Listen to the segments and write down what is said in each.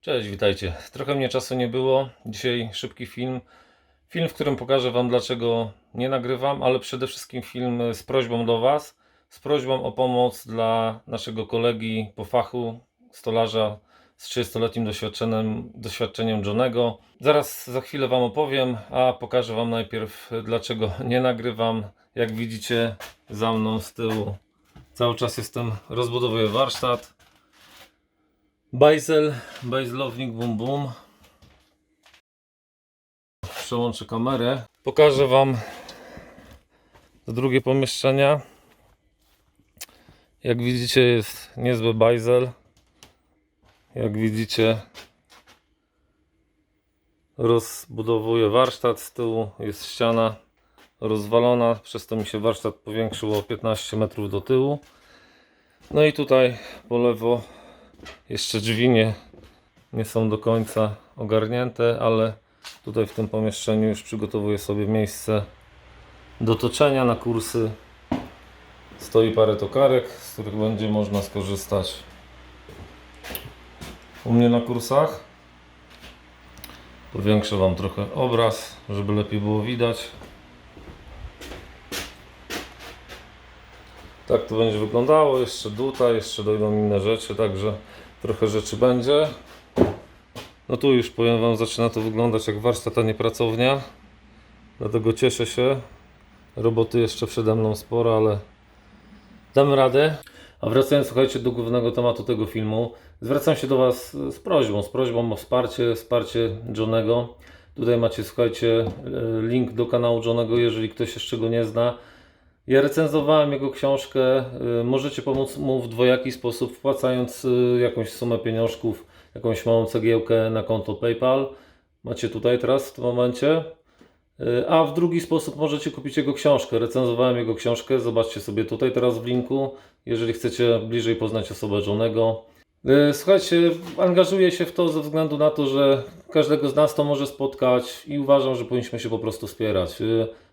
Cześć, witajcie. Trochę mnie czasu nie było. Dzisiaj szybki film. Film, w którym pokażę Wam, dlaczego nie nagrywam, ale przede wszystkim film z prośbą do Was, z prośbą o pomoc dla naszego kolegi po fachu, stolarza z 30-letnim doświadczeniem, doświadczeniem Johnego. Zaraz za chwilę Wam opowiem, a pokażę Wam najpierw, dlaczego nie nagrywam. Jak widzicie, za mną z tyłu cały czas jestem, rozbudowuję warsztat. Bajzel, bajzlownik bum bum. Przełączę kamerę. Pokażę Wam to drugie pomieszczenia. Jak widzicie jest niezły bajzel. Jak widzicie rozbudowuję warsztat. Z tyłu jest ściana rozwalona. Przez to mi się warsztat powiększył o 15 metrów do tyłu. No i tutaj po lewo jeszcze drzwi nie, nie są do końca ogarnięte, ale tutaj w tym pomieszczeniu już przygotowuję sobie miejsce do toczenia na kursy. Stoi parę tokarek, z których będzie można skorzystać u mnie na kursach. Powiększę Wam trochę obraz, żeby lepiej było widać. Tak to będzie wyglądało. Jeszcze tutaj, jeszcze dojdą inne rzeczy, także trochę rzeczy będzie. No tu już powiem Wam, zaczyna to wyglądać jak warsztat, a nie pracownia. Dlatego cieszę się. Roboty jeszcze przede mną sporo, ale dam radę. A wracając, słuchajcie, do głównego tematu tego filmu, zwracam się do Was z prośbą, z prośbą o wsparcie, wsparcie Johnego. Tutaj macie, słuchajcie, e, link do kanału Johnego, jeżeli ktoś jeszcze go nie zna. Ja recenzowałem jego książkę. y, Możecie pomóc mu w dwojaki sposób, wpłacając y, jakąś sumę pieniążków, jakąś małą cegiełkę na konto PayPal. Macie tutaj teraz w tym momencie. Y, A w drugi sposób możecie kupić jego książkę. Recenzowałem jego książkę. Zobaczcie sobie tutaj teraz w linku, jeżeli chcecie bliżej poznać osobę Johnego. Słuchajcie, angażuję się w to ze względu na to, że każdego z nas to może spotkać i uważam, że powinniśmy się po prostu wspierać.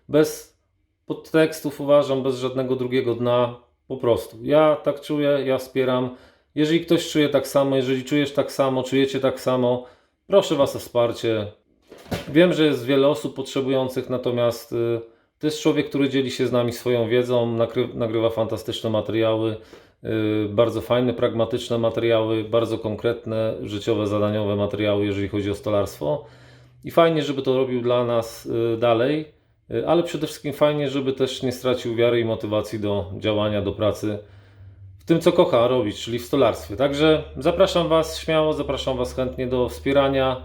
Bez podtekstów uważam, bez żadnego drugiego dna, po prostu. Ja tak czuję, ja wspieram. Jeżeli ktoś czuje tak samo, jeżeli czujesz tak samo, czujecie tak samo, proszę Was o wsparcie. Wiem, że jest wiele osób potrzebujących, natomiast y, to jest człowiek, który dzieli się z nami swoją wiedzą, nagrywa fantastyczne materiały, y, bardzo fajne, pragmatyczne materiały, bardzo konkretne, życiowe, zadaniowe materiały, jeżeli chodzi o stolarstwo. I fajnie, żeby to robił dla nas y, dalej, ale przede wszystkim fajnie, żeby też nie stracił wiary i motywacji do działania, do pracy w tym, co kocha robić, czyli w stolarstwie. Także zapraszam Was śmiało, zapraszam Was chętnie do wspierania.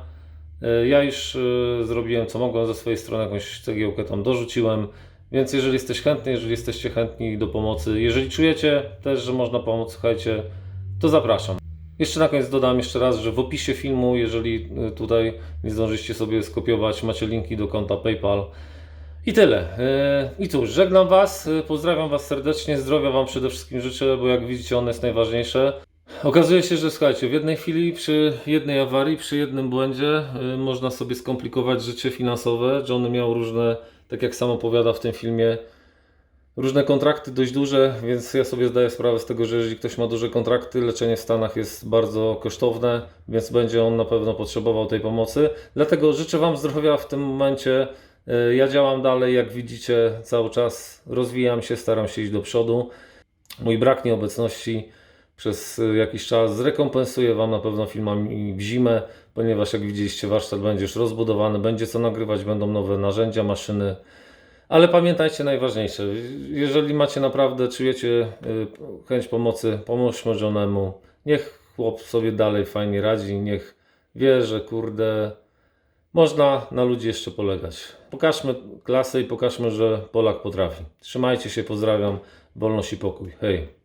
Y, Ja już y, zrobiłem co mogłem ze swojej strony, jakąś cegiełkę tam dorzuciłem. Więc jeżeli jesteś chętny, jeżeli jesteście chętni do pomocy, jeżeli czujecie też, że można pomóc, słuchajcie, to zapraszam. Jeszcze na koniec dodam jeszcze raz, że w opisie filmu, jeżeli y, tutaj nie zdążycie sobie skopiować, macie linki do konta PayPal. I tyle. Yy, I cóż, żegnam Was, yy, pozdrawiam Was serdecznie, zdrowia Wam przede wszystkim życzę, bo jak widzicie, one jest najważniejsze. Okazuje się, że słuchajcie, w jednej chwili, przy jednej awarii, przy jednym błędzie, yy, można sobie skomplikować życie finansowe. Johnny miał różne, tak jak sam opowiada w tym filmie, różne kontrakty dość duże, więc ja sobie zdaję sprawę z tego, że jeżeli ktoś ma duże kontrakty, leczenie w Stanach jest bardzo kosztowne, więc będzie on na pewno potrzebował tej pomocy. Dlatego życzę Wam zdrowia w tym momencie. Y, Ja działam dalej, jak widzicie, cały czas rozwijam się, staram się iść do przodu. Mój brak nieobecności przez y, jakiś czas zrekompensuję Wam na pewno filmami w zimę, ponieważ jak widzieliście, warsztat będzie już rozbudowany, będzie co nagrywać, będą nowe narzędzia, maszyny. Ale pamiętajcie najważniejsze, jeżeli macie naprawdę, czujecie y, chęć pomocy, pomóżmy żonemu. Niech chłop sobie dalej fajnie radzi, niech wie, że kurde, można na ludzi jeszcze polegać. Pokażmy klasę i pokażmy, że Polak potrafi. Trzymajcie się, pozdrawiam, wolność i pokój. Hej.